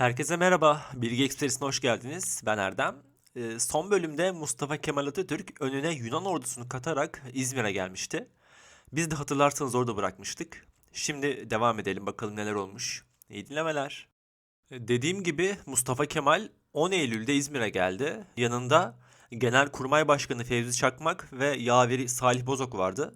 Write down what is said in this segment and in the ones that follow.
Herkese merhaba, Bilgi Ekspresi'ne hoş geldiniz. Ben Erdem. Ee, son bölümde Mustafa Kemal Atatürk önüne Yunan ordusunu katarak İzmir'e gelmişti. Biz de hatırlarsanız orada bırakmıştık. Şimdi devam edelim bakalım neler olmuş. İyi dinlemeler. Ee, Dediğim gibi Mustafa Kemal 10 Eylül'de İzmir'e geldi. Yanında Genelkurmay Başkanı Fevzi Çakmak ve yaveri Salih Bozok vardı.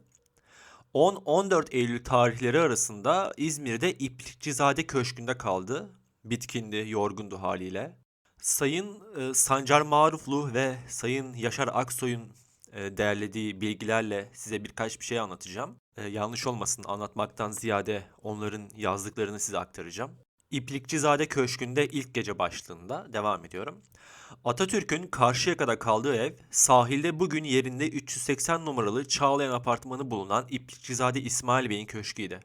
10-14 Eylül tarihleri arasında İzmir'de İplikçizade Köşkü'nde kaldı. Bitkindi, yorgundu haliyle. Sayın e, Sancar Maruflu ve Sayın Yaşar Aksoy'un e, derlediği bilgilerle size birkaç bir şey anlatacağım. E, yanlış olmasın anlatmaktan ziyade onların yazdıklarını size aktaracağım. İplikçizade Köşkü'nde ilk gece başlığında devam ediyorum. Atatürk'ün Karşıyaka'da kaldığı ev, sahilde bugün yerinde 380 numaralı Çağlayan Apartmanı bulunan İplikçizade İsmail Bey'in köşküydü.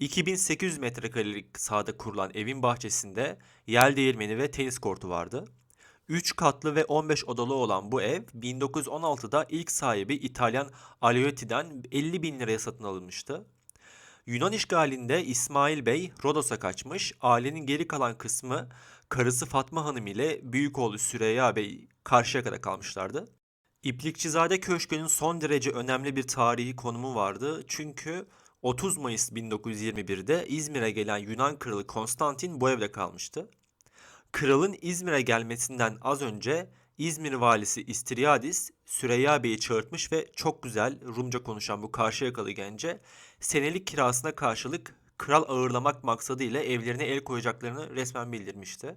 2800 metrekarelik sahada kurulan evin bahçesinde yel değirmeni ve tenis kortu vardı. 3 katlı ve 15 odalı olan bu ev 1916'da ilk sahibi İtalyan Aleotti'den 50 bin liraya satın alınmıştı. Yunan işgalinde İsmail Bey Rodos'a kaçmış, ailenin geri kalan kısmı karısı Fatma Hanım ile büyük oğlu Süreyya Bey Karşıyaka'da kalmışlardı. İplikçizade Köşkü'nün son derece önemli bir tarihi konumu vardı. Çünkü 30 Mayıs 1921'de İzmir'e gelen Yunan kralı Konstantin bu evde kalmıştı. Kralın İzmir'e gelmesinden az önce İzmir valisi İstiryadis Süreyya Bey'i çağırtmış ve çok güzel Rumca konuşan bu Karşıyakalı gence senelik kirasına karşılık kral ağırlamak maksadıyla evlerine el koyacaklarını resmen bildirmişti.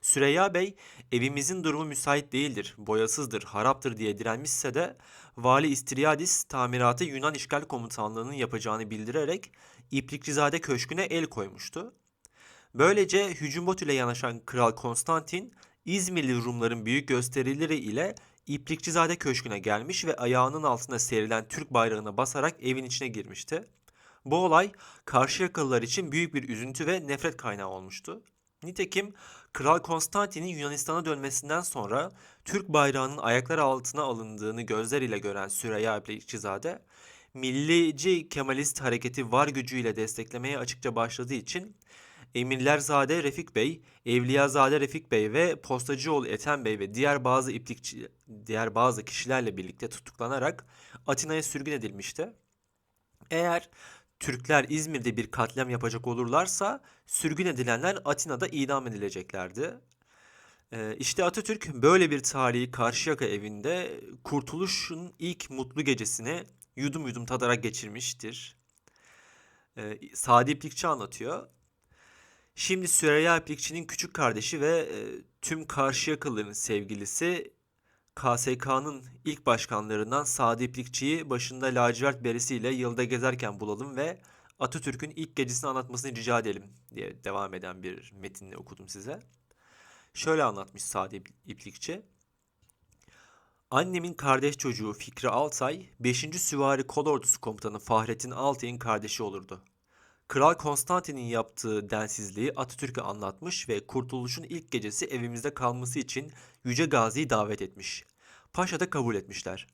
Süreyya Bey evimizin durumu müsait değildir, boyasızdır, haraptır diye direnmişse de Vali İstiryadis tamiratı Yunan İşgal Komutanlığı'nın yapacağını bildirerek İplikçizade Köşkü'ne el koymuştu. Böylece hücumbot ile yanaşan Kral Konstantin İzmirli Rumların büyük gösterileri ile İplikçizade Köşkü'ne gelmiş ve ayağının altında serilen Türk bayrağına basarak evin içine girmişti. Bu olay Karşıyakalılar için büyük bir üzüntü ve nefret kaynağı olmuştu. Nitekim Kral Konstantin'in Yunanistan'a dönmesinden sonra Türk bayrağının ayaklar altına alındığını gözleriyle gören Süreyya İplikçizade, millici Kemalist hareketi var gücüyle desteklemeye açıkça başladığı için Emirlerzade Refik Bey, Evliyazade Refik Bey ve Postacıoğlu Ethem Bey ve diğer bazı iplikçi diğer bazı kişilerle birlikte tutuklanarak Atina'ya sürgün edilmişti. Eğer Türkler İzmir'de bir katliam yapacak olurlarsa sürgün edilenler Atina'da idam edileceklerdi. Ee, işte Atatürk böyle bir tarihi Karşıyaka evinde kurtuluşun ilk mutlu gecesini yudum yudum tadarak geçirmiştir. Ee, Sadi İplikçi anlatıyor. Şimdi Süreyya İplikçi'nin küçük kardeşi ve e, tüm Karşıyakalıların sevgilisi KSK'nın ilk başkanlarından Sadi İplikçi'yi başında lacivert beresiyle yılda gezerken bulalım ve Atatürk'ün ilk gecesini anlatmasını rica edelim diye devam eden bir metinle okudum size. Şöyle anlatmış Sadi İplikçi. Annemin kardeş çocuğu Fikri Altay, 5. Süvari Kolordusu Komutanı Fahrettin Altay'ın kardeşi olurdu. Kral Konstantin'in yaptığı densizliği Atatürk'e anlatmış ve kurtuluşun ilk gecesi evimizde kalması için Yüce Gazi'yi davet etmiş. Paşa da kabul etmişler.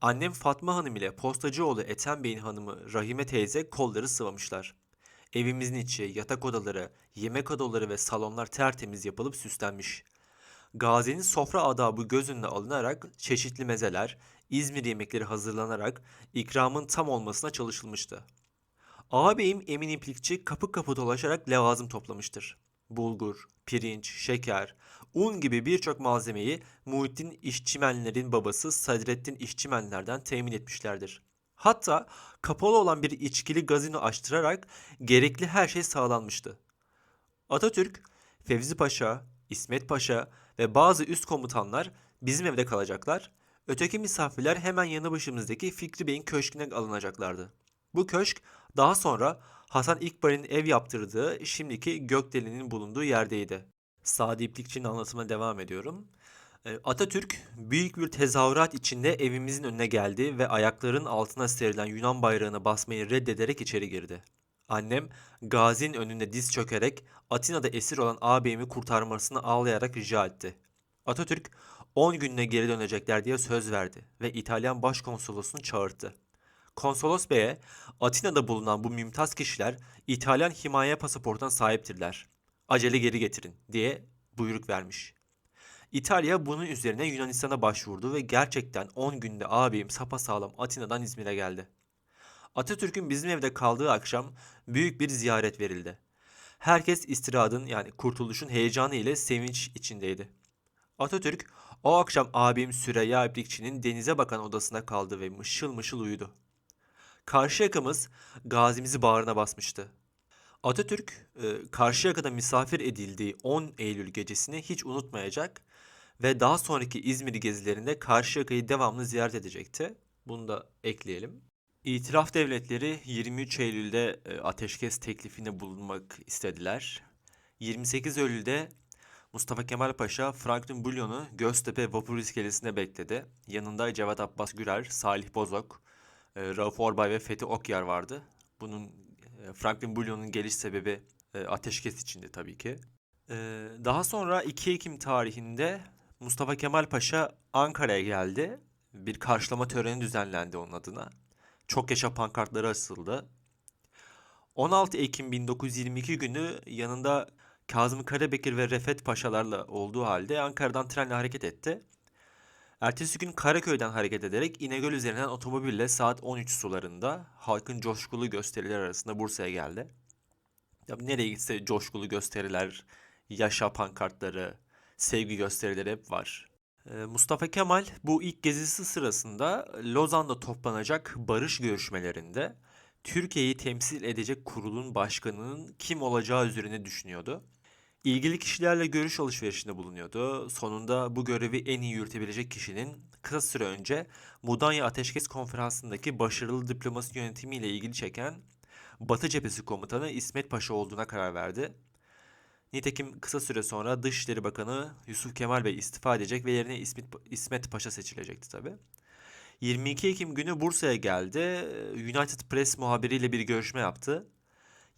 Annem Fatma Hanım ile postacıoğlu Ethem Bey'in hanımı Rahime teyze kolları sıvamışlar. Evimizin içi, yatak odaları, yemek odaları ve salonlar tertemiz yapılıp süslenmiş. Gazi'nin sofra adabı göz önüne alınarak çeşitli mezeler, İzmir yemekleri hazırlanarak ikramın tam olmasına çalışılmıştı. Ağabeyim Emin İplikçi kapı kapı dolaşarak levazım toplamıştır. Bulgur, pirinç, şeker, un gibi birçok malzemeyi Muhittin İşçimenlerin babası Sadrettin İşçimenlerden temin etmişlerdir. Hatta kapalı olan bir içkili gazino açtırarak gerekli her şey sağlanmıştı. Atatürk, Fevzi Paşa, İsmet Paşa ve bazı üst komutanlar bizim evde kalacaklar. Öteki misafirler hemen yanı başımızdaki Fikri Bey'in köşküne alınacaklardı. Bu köşk daha sonra Hasan İkbal'in ev yaptırdığı şimdiki Gökdelen'in bulunduğu yerdeydi. Sadi İplikçi'nin anlatımına devam ediyorum. E, Atatürk büyük bir tezahürat içinde evimizin önüne geldi ve ayaklarının altına serilen Yunan bayrağını basmayı reddederek içeri girdi. Annem Gazi'nin önünde diz çökerek Atina'da esir olan ağabeyimi kurtarmasını ağlayarak rica etti. Atatürk 10 gününe geri dönecekler diye söz verdi ve İtalyan başkonsolosunu çağırdı. Konsolos Bey'e Atina'da bulunan bu mümtaz kişiler İtalyan himaye pasaportuna sahiptirler. acele geri getirin diye buyruk vermiş. İtalya bunun üzerine Yunanistan'a başvurdu ve gerçekten 10 günde ağabeyim sapasağlam Atina'dan İzmir'e geldi. Atatürk'ün bizim evde kaldığı akşam büyük bir ziyaret verildi. Herkes istiradın yani kurtuluşun heyecanı ile sevinç içindeydi. Atatürk o akşam abim Süreyya İplikçi'nin denize bakan odasına kaldı ve mışıl mışıl uyudu. Karşı yakamız gazimizi bağrına basmıştı. Atatürk e, Karşıyaka'da misafir edildiği 10 Eylül gecesini hiç unutmayacak ve daha sonraki İzmir gezilerinde Karşıyaka'yı devamlı ziyaret edecekti. Bunu da ekleyelim. İtiraf devletleri 23 Eylül'de e, ateşkes teklifinde bulunmak istediler. 28 Eylül'de Mustafa Kemal Paşa Franklin Bullion'u Göztepe vapur iskelesinde bekledi. Yanında Cevat Abbas Gürer, Salih Bozok, e, Rauf Orbay ve Fethi Okyar vardı. Bunun e, Franklin Bullion'un geliş sebebi e, ateşkes içindi tabii ki. E, daha sonra 2 Ekim tarihinde Mustafa Kemal Paşa Ankara'ya geldi. Bir karşılama töreni düzenlendi onun adına. Çok yaşa pankartları asıldı. 16 Ekim 1922 günü yanında Kazım Karabekir ve Refet Paşalarla olduğu halde Ankara'dan trenle hareket etti. Ertesi gün Karaköy'den hareket ederek İnegöl üzerinden otomobille saat 13 sularında halkın coşkulu gösteriler arasında Bursa'ya geldi. Ya nereye gitse coşkulu gösteriler, yaşa pankartları, sevgi gösterileri hep var. Ee, Mustafa Kemal bu ilk gezisi sırasında Lozan'da toplanacak barış görüşmelerinde Türkiye'yi temsil edecek kurulun başkanının kim olacağı üzerine düşünüyordu. İlgili kişilerle görüş alışverişinde bulunuyordu. Sonunda bu görevi en iyi yürütebilecek kişinin kısa süre önce Mudanya Ateşkes Konferansı'ndaki başarılı diplomasi yönetimiyle ilgili çeken Batı Cephesi Komutanı İsmet Paşa olduğuna karar verdi. Nitekim kısa süre sonra Dışişleri Bakanı Yusuf Kemal Bey istifa edecek ve yerine İsmet, İsmet Paşa seçilecekti tabi. 22 Ekim günü Bursa'ya geldi. United Press muhabiriyle bir görüşme yaptı.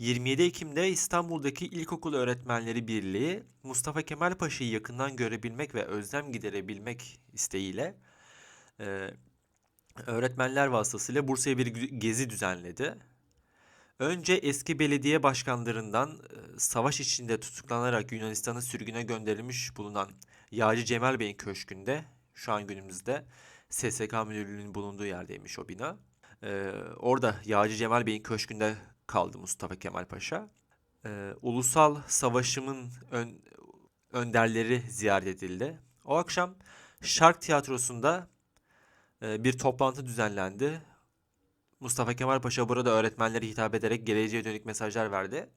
27 Ekim'de İstanbul'daki İlkokul Öğretmenleri Birliği Mustafa Kemal Paşa'yı yakından görebilmek ve özlem giderebilmek isteğiyle e, öğretmenler vasıtasıyla Bursa'ya bir gezi düzenledi. Önce eski belediye başkanlarından e, savaş içinde tutuklanarak Yunanistan'a sürgüne gönderilmiş bulunan Yağcı Cemal Bey'in köşkünde şu an günümüzde SSK müdürlüğünün bulunduğu yerdeymiş o bina. Ee, orada Yağcı Cemal Bey'in köşkünde kaldı Mustafa Kemal Paşa. Ee, ulusal savaşımın ön, önderleri ziyaret edildi. O akşam Şark Tiyatrosu'nda e, bir toplantı düzenlendi. Mustafa Kemal Paşa burada öğretmenlere hitap ederek geleceğe dönük mesajlar verdi.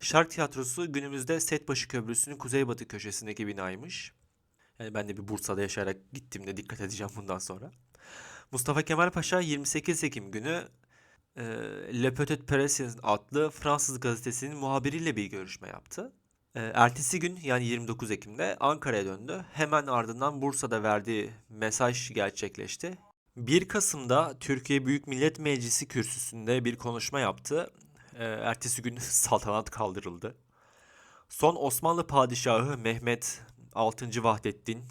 Şark Tiyatrosu günümüzde Setbaşı Köprüsü'nün kuzeybatı köşesindeki binaymış. Yani ben de bir Bursa'da yaşayarak gittiğimde dikkat edeceğim bundan sonra. Mustafa Kemal Paşa 28 Ekim günü Le Petit Parisien adlı Fransız gazetesinin muhabiriyle bir görüşme yaptı. E, ertesi gün yani 29 Ekim'de Ankara'ya döndü. Hemen ardından Bursa'da verdiği mesaj gerçekleşti. 1 Kasım'da Türkiye Büyük Millet Meclisi kürsüsünde bir konuşma yaptı. E, ertesi gün saltanat kaldırıldı. Son Osmanlı Padişahı Mehmet 6. Vahdettin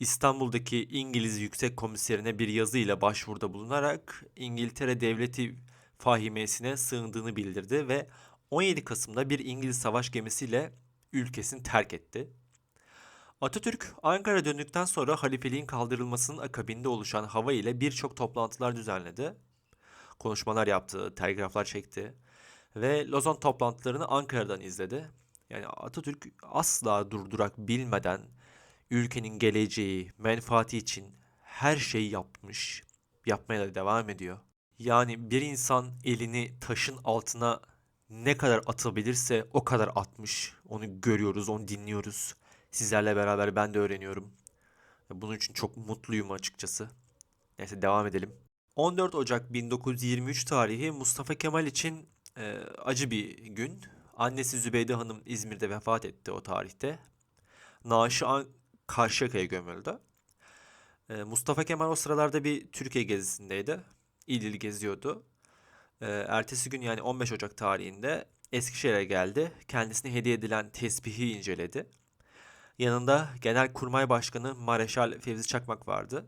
İstanbul'daki İngiliz Yüksek Komiserine bir yazıyla başvuruda bulunarak İngiltere Devleti fahimesine sığındığını bildirdi ve 17 Kasım'da bir İngiliz savaş gemisiyle ülkesini terk etti. Atatürk Ankara döndükten sonra halifeliğin kaldırılmasının akabinde oluşan hava ile birçok toplantılar düzenledi. Konuşmalar yaptı, telgraflar çekti ve Lozan toplantılarını Ankara'dan izledi. Yani Atatürk asla durdurak bilmeden ülkenin geleceği, menfaati için her şeyi yapmış, yapmaya da devam ediyor. Yani bir insan elini taşın altına ne kadar atabilirse o kadar atmış. Onu görüyoruz, onu dinliyoruz. Sizlerle beraber ben de öğreniyorum. Bunun için çok mutluyum açıkçası. Neyse devam edelim. 14 Ocak 1923 tarihi Mustafa Kemal için e, acı bir gün. Annesi Zübeyde Hanım İzmir'de vefat etti o tarihte. Naaşı An Karşıyaka'ya gömüldü. E, Mustafa Kemal o sıralarda bir Türkiye gezisindeydi. İl il geziyordu. E, ertesi gün yani 15 Ocak tarihinde Eskişehir'e geldi. Kendisine hediye edilen tesbihi inceledi. Yanında Genelkurmay Başkanı Mareşal Fevzi Çakmak vardı.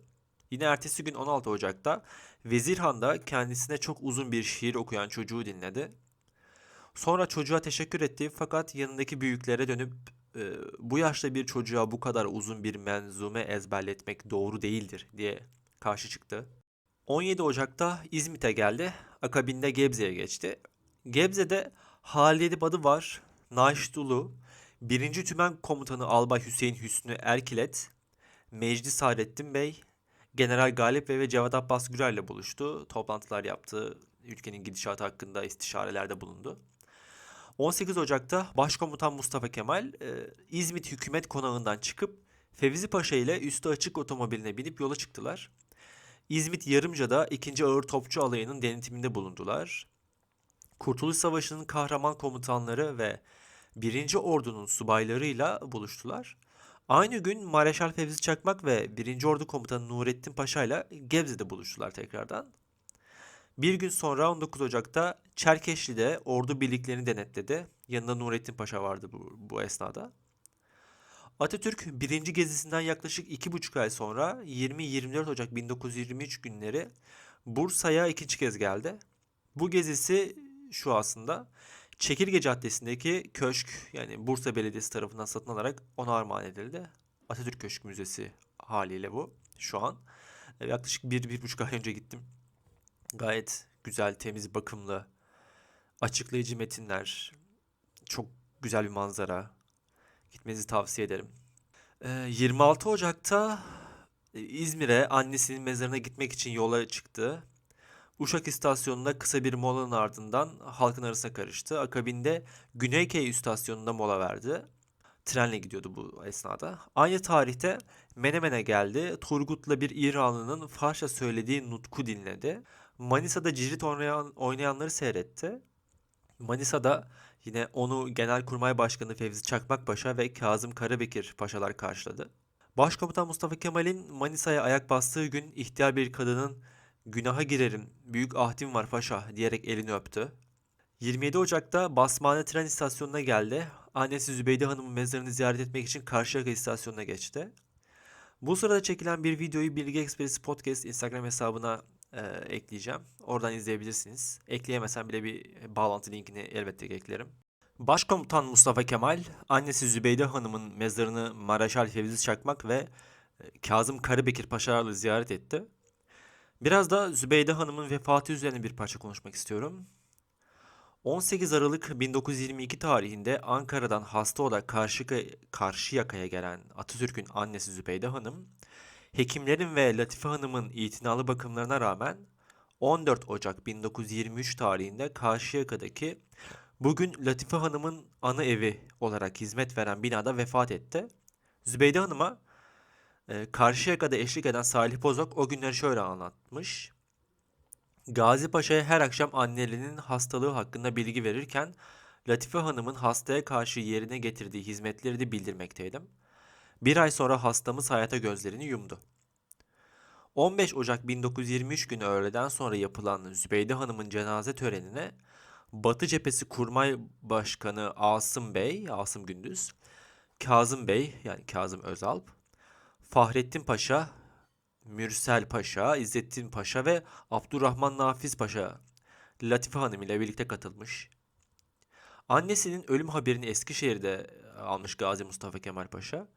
Yine ertesi gün 16 Ocak'ta Vezirhan'da kendisine çok uzun bir şiir okuyan çocuğu dinledi. Sonra çocuğa teşekkür etti fakat yanındaki büyüklere dönüp bu yaşta bir çocuğa bu kadar uzun bir menzume ezberletmek doğru değildir diye karşı çıktı. 17 Ocak'ta İzmit'e geldi. Akabinde Gebze'ye geçti. Gebze'de Halid Badı var, Naşit Ulu, 1. Tümen Komutanı Albay Hüseyin Hüsnü Erkilet, Mecdi Saadettin Bey, General Galip Bey ve Cevat Abbas Gürel ile buluştu. Toplantılar yaptı, ülkenin gidişatı hakkında istişarelerde bulundu. 18 Ocak'ta Başkomutan Mustafa Kemal e, İzmit Hükümet Konağı'ndan çıkıp Fevzi Paşa ile üstü açık otomobiline binip yola çıktılar. İzmit Yarımca'da 2. Ağır Topçu Alayı'nın denetiminde bulundular. Kurtuluş Savaşı'nın kahraman komutanları ve 1. Ordu'nun subaylarıyla buluştular. Aynı gün Mareşal Fevzi Çakmak ve 1. Ordu Komutanı Nurettin Paşa ile Gebze'de buluştular tekrardan. Bir gün sonra 19 Ocak'ta Çerkeşli'de ordu birliklerini denetledi. Yanında Nurettin Paşa vardı bu, bu esnada. Atatürk birinci gezisinden yaklaşık iki buçuk ay sonra 20-24 Ocak 1923 günleri Bursa'ya ikinci kez geldi. Bu gezisi şu aslında. Çekirge Caddesi'ndeki köşk yani Bursa Belediyesi tarafından satın alarak ona armağan edildi. Atatürk Köşk Müzesi haliyle bu şu an. Yaklaşık bir, bir buçuk ay önce gittim. Gayet güzel, temiz, bakımlı, açıklayıcı metinler, çok güzel bir manzara. Gitmenizi tavsiye ederim. Ee, 26 Ocak'ta e, İzmir'e annesinin mezarına gitmek için yola çıktı. Uşak istasyonunda kısa bir molanın ardından halkın arasına karıştı. Akabinde Güneyköy istasyonunda mola verdi. Trenle gidiyordu bu esnada. Aynı tarihte Menemen'e geldi. Turgut'la bir İranlı'nın Farsça söylediği nutku dinledi. Manisa'da cirit oynayan, oynayanları seyretti. Manisa'da yine onu Genelkurmay Başkanı Fevzi Çakmakpaşa ve Kazım Karabekir paşalar karşıladı. Başkomutan Mustafa Kemal'in Manisa'ya ayak bastığı gün ihtiyar bir kadının günaha girerim, büyük ahdim var paşa diyerek elini öptü. 27 Ocak'ta Basmane tren istasyonuna geldi. Annesi Zübeyde Hanım'ın mezarını ziyaret etmek için Karşıyaka istasyonuna geçti. Bu sırada çekilen bir videoyu Bilgi Ekspresi Podcast Instagram hesabına e, ekleyeceğim. Oradan izleyebilirsiniz. Ekleyemesem bile bir bağlantı linkini elbette eklerim. Başkomutan Mustafa Kemal, annesi Zübeyde Hanım'ın mezarını Maraşal Fevzi Çakmak ve e, Kazım Karabekir Paşalarla ziyaret etti. Biraz da Zübeyde Hanım'ın vefatı üzerine bir parça konuşmak istiyorum. 18 Aralık 1922 tarihinde Ankara'dan hasta olarak Karşıyaka, Karşıyaka'ya gelen Atatürk'ün annesi Zübeyde Hanım, hekimlerin ve Latife Hanım'ın itinalı bakımlarına rağmen 14 Ocak 1923 tarihinde Karşıyaka'daki bugün Latife Hanım'ın ana evi olarak hizmet veren binada vefat etti. Zübeyde Hanım'a e, Karşıyaka'da eşlik eden Salih Bozok o günleri şöyle anlatmış. Gazi Paşa'ya her akşam annelerinin hastalığı hakkında bilgi verirken Latife Hanım'ın hastaya karşı yerine getirdiği hizmetleri de bildirmekteydim. Bir ay sonra hastamız hayata gözlerini yumdu. 15 Ocak 1923 günü öğleden sonra yapılan Zübeyde Hanım'ın cenaze törenine Batı Cephesi Kurmay Başkanı Asım Bey, Asım Gündüz, Kazım Bey yani Kazım Özalp, Fahrettin Paşa, Mürsel Paşa, İzzettin Paşa ve Abdurrahman Nafiz Paşa Latife Hanım ile birlikte katılmış. Annesinin ölüm haberini Eskişehir'de almış Gazi Mustafa Kemal Paşa.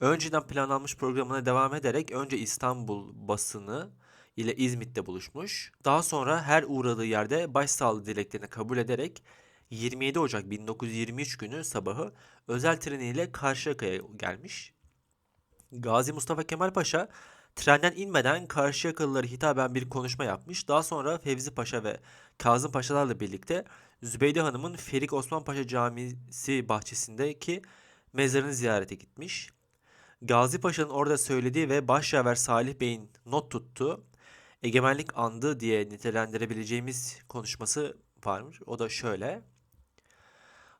Önceden planlanmış programına devam ederek önce İstanbul basını ile İzmit'te buluşmuş. Daha sonra her uğradığı yerde başsağlığı dileklerini kabul ederek 27 Ocak 1923 günü sabahı özel treniyle Karşıyaka'ya gelmiş. Gazi Mustafa Kemal Paşa trenden inmeden Karşıyakalılara hitaben bir konuşma yapmış. Daha sonra Fevzi Paşa ve Kazım Paşalarla birlikte Zübeyde Hanım'ın Ferik Osman Paşa Camisi bahçesindeki mezarını ziyarete gitmiş. Gazi Paşa'nın orada söylediği ve başyaver Salih Bey'in not tuttuğu egemenlik andı diye nitelendirebileceğimiz konuşması varmış. O da şöyle.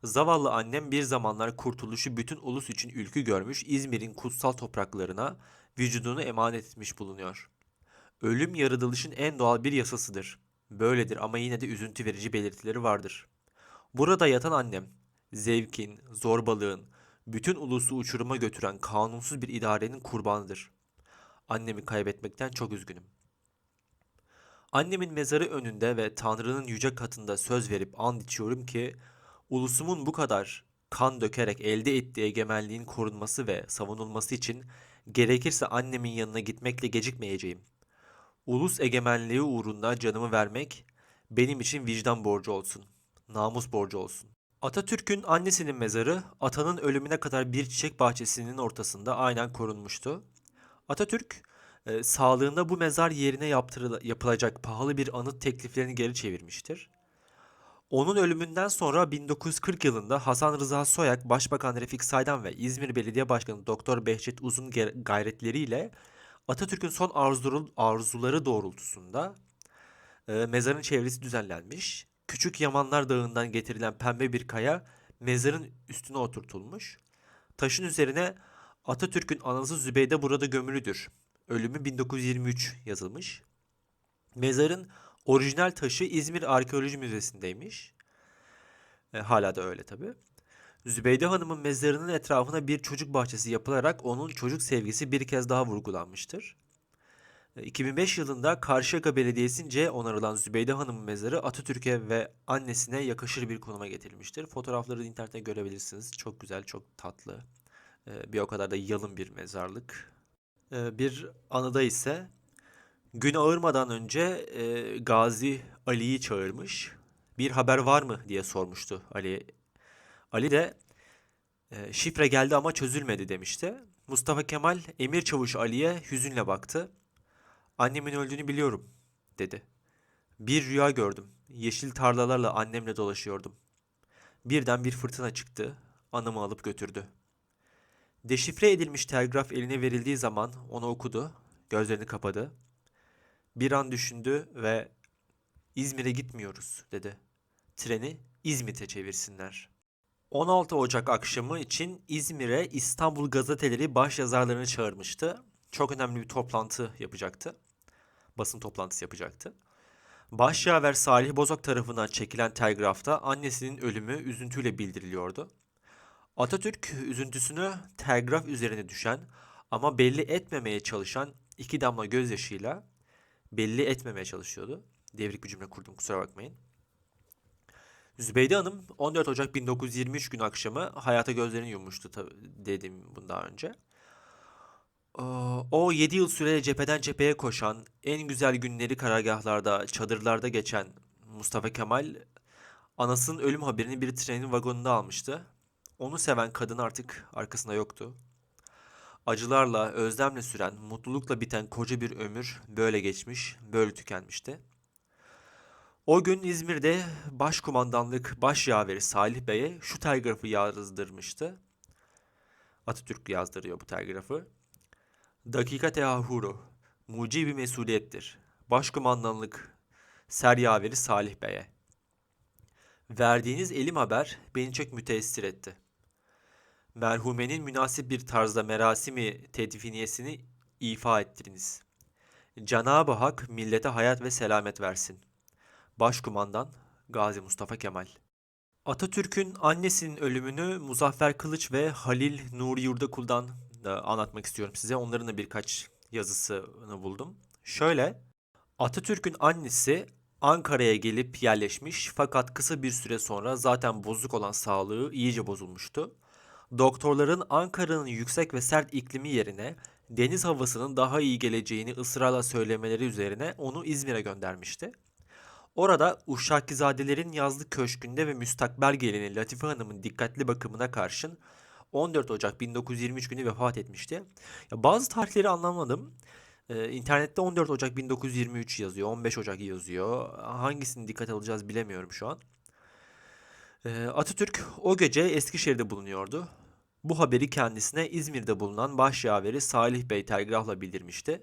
Zavallı annem bir zamanlar kurtuluşu bütün ulus için ülkü görmüş İzmir'in kutsal topraklarına vücudunu emanet etmiş bulunuyor. Ölüm yaratılışın en doğal bir yasasıdır. Böyledir ama yine de üzüntü verici belirtileri vardır. Burada yatan annem, zevkin, zorbalığın, bütün ulusu uçuruma götüren kanunsuz bir idarenin kurbanıdır. Annemi kaybetmekten çok üzgünüm. Annemin mezarı önünde ve Tanrı'nın yüce katında söz verip and içiyorum ki Ulusumun bu kadar kan dökerek elde ettiği egemenliğin korunması ve savunulması için gerekirse annemin yanına gitmekle gecikmeyeceğim. Ulus egemenliği uğrunda canımı vermek benim için vicdan borcu olsun, namus borcu olsun. Atatürk'ün annesinin mezarı atanın ölümüne kadar bir çiçek bahçesinin ortasında aynen korunmuştu. Atatürk e, sağlığında bu mezar yerine yaptırıl- yapılacak pahalı bir anıt tekliflerini geri çevirmiştir. Onun ölümünden sonra 1940 yılında Hasan Rıza Soyak, Başbakan Refik Saydan ve İzmir Belediye Başkanı Doktor Behçet Uzun gayretleriyle Atatürk'ün son arzuları doğrultusunda e, mezarın çevresi düzenlenmiş. Küçük Yamanlar Dağı'ndan getirilen pembe bir kaya mezarın üstüne oturtulmuş. Taşın üzerine Atatürk'ün anası Zübeyde burada gömülüdür. Ölümü 1923 yazılmış. Mezarın orijinal taşı İzmir Arkeoloji Müzesi'ndeymiş. E, hala da öyle tabii. Zübeyde Hanım'ın mezarının etrafına bir çocuk bahçesi yapılarak onun çocuk sevgisi bir kez daha vurgulanmıştır. E, 2005 yılında Karşıyaka Belediyesi'nce onarılan Zübeyde Hanım'ın mezarı Atatürk'e ve annesine yakışır bir konuma getirilmiştir. Fotoğrafları internette görebilirsiniz. Çok güzel, çok tatlı. E, Bir o kadar da yalın bir mezarlık. E, Bir anıda ise gün ağırmadan önce e, Gazi Ali'yi çağırmış. Bir haber var mı diye sormuştu Ali. Ali de e, şifre geldi ama çözülmedi demişti. Mustafa Kemal Emir Çavuş Ali'ye hüzünle baktı. Annemin öldüğünü biliyorum dedi. Bir rüya gördüm. Yeşil tarlalarla annemle dolaşıyordum. Birden bir fırtına çıktı. Anımı alıp götürdü. Deşifre edilmiş telgraf eline verildiği zaman onu okudu. Gözlerini kapadı. Bir an düşündü ve İzmir'e gitmiyoruz dedi. Treni İzmit'e çevirsinler. 16 Ocak akşamı için İzmir'e İstanbul gazeteleri başyazarlarını çağırmıştı. Çok önemli bir toplantı yapacaktı. Basın toplantısı yapacaktı. Başyaver Salih Bozok tarafından çekilen telgrafta annesinin ölümü üzüntüyle bildiriliyordu. Atatürk üzüntüsünü telgraf üzerine düşen ama belli etmemeye çalışan iki damla gözyaşıyla belli etmemeye çalışıyordu. Devrik bir cümle kurdum kusura bakmayın. Zübeyde Hanım 14 Ocak 1923 günü akşamı hayata gözlerini yummuştu tabii dedim bunu daha önce. Ee, O 7 yıl süreyle cepheden cepheye koşan, en güzel günleri karargahlarda, çadırlarda geçen Mustafa Kemal anasının ölüm haberini bir trenin vagonunda almıştı. Onu seven kadın artık arkasında yoktu. Acılarla, özlemle süren, mutlulukla biten koca bir ömür böyle geçmiş, böyle tükenmişti. O gün İzmir'de Başkumandanlık Başyaveri Salih Bey'e şu telgrafı yazdırmıştı. Atatürk yazdırıyor bu telgrafı. Dakika teahhuru, mucibi mesuliyettir. Başkumandanlık Seryaveri Salih Bey'e. Verdiğiniz elim haber beni çok müteessir etti. Merhumenin münasip bir tarzda merasimi tedfiniyesini ifa ettiriniz. Cenab-ı Hak millete hayat ve selamet versin. Başkumandan Gazi Mustafa Kemal. Atatürk'ün annesinin ölümünü Muzaffer Kılıç ve Halil Nuri Yurdakul'dan da anlatmak istiyorum size. Onların da birkaç yazısını buldum. Şöyle, Atatürk'ün annesi Ankara'ya gelip yerleşmiş fakat kısa bir süre sonra zaten bozuk olan sağlığı iyice bozulmuştu. Doktorların Ankara'nın yüksek ve sert iklimi yerine deniz havasının daha iyi geleceğini ısrarla söylemeleri üzerine onu İzmir'e göndermişti. Orada Uşakizadelerin yazlık köşkünde ve müstakbel gelini Latife Hanım'ın dikkatli bakımına karşın 14 Ocak 1923 günü vefat etmişti. Ya bazı tarihleri anlamadım. Ee, internette 14 Ocak 1923 yazıyor, 15 Ocak yazıyor. Hangisini dikkat alacağız bilemiyorum şu an. Ee, Atatürk o gece Eskişehir'de bulunuyordu. Bu haberi kendisine İzmir'de bulunan başyaveri Salih Bey telgrafla bildirmişti.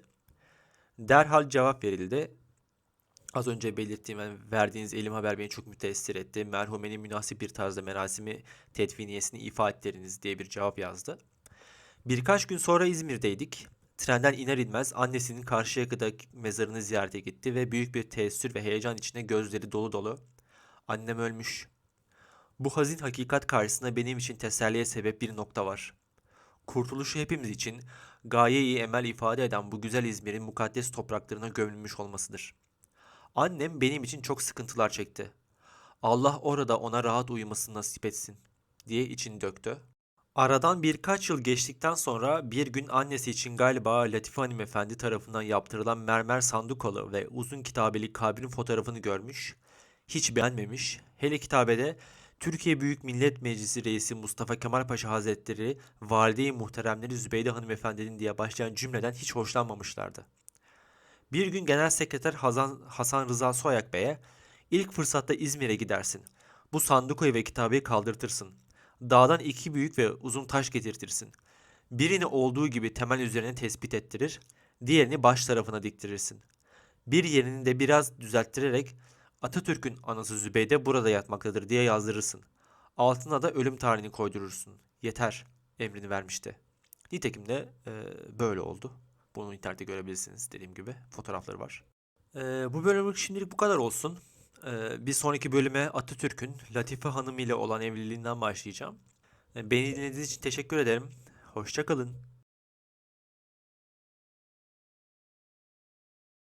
Derhal cevap verildi. Az önce belirttiğim verdiğiniz elim haber beni çok müteessir etti. Merhumenin münasip bir tarzda merasimi tedfiniyesini ifa ettiriniz diye bir cevap yazdı. Birkaç gün sonra İzmir'deydik. Trenden iner inmez annesinin Karşıyaka'daki mezarını ziyarete gitti ve büyük bir teessür ve heyecan içinde gözleri dolu dolu. Annem ölmüş. Bu hazin hakikat karşısında benim için teselliye sebep bir nokta var. Kurtuluşu hepimiz için gaye-i emel ifade eden bu güzel İzmir'in mukaddes topraklarına gömülmüş olmasıdır. Annem benim için çok sıkıntılar çekti. Allah orada ona rahat uyumasını nasip etsin diye içini döktü. Aradan birkaç yıl geçtikten sonra bir gün annesi için galiba Latife hanımefendi tarafından yaptırılan mermer sandukalı ve uzun kitabeli kabrin fotoğrafını görmüş, hiç beğenmemiş. Hele kitabede Türkiye Büyük Millet Meclisi Reisi Mustafa Kemal Paşa Hazretleri, Valide-i Muhteremleri Zübeyde Hanımefendinin diye başlayan cümleden hiç hoşlanmamışlardı. Bir gün Genel Sekreter Hasan, Rıza Soyak Bey'e ilk fırsatta İzmir'e gidersin. Bu sandukoyu ve kitabı kaldırtırsın. Dağdan iki büyük ve uzun taş getirtirsin. Birini olduğu gibi temel üzerine tespit ettirir, diğerini baş tarafına diktirirsin. Bir yerini de biraz düzelttirerek Atatürk'ün anası Zübeyde burada yatmaktadır diye yazdırırsın. Altına da ölüm tarihini koydurursun. Yeter emrini vermişti. Nitekim de e, böyle oldu. Bunu internette görebilirsiniz dediğim gibi. Fotoğrafları var. E, bu bölümlük şimdilik bu kadar olsun. E, bir sonraki bölüme Atatürk'ün Latife Hanım ile olan evliliğinden başlayacağım. E, beni dinlediğiniz için teşekkür ederim. Hoşçakalın.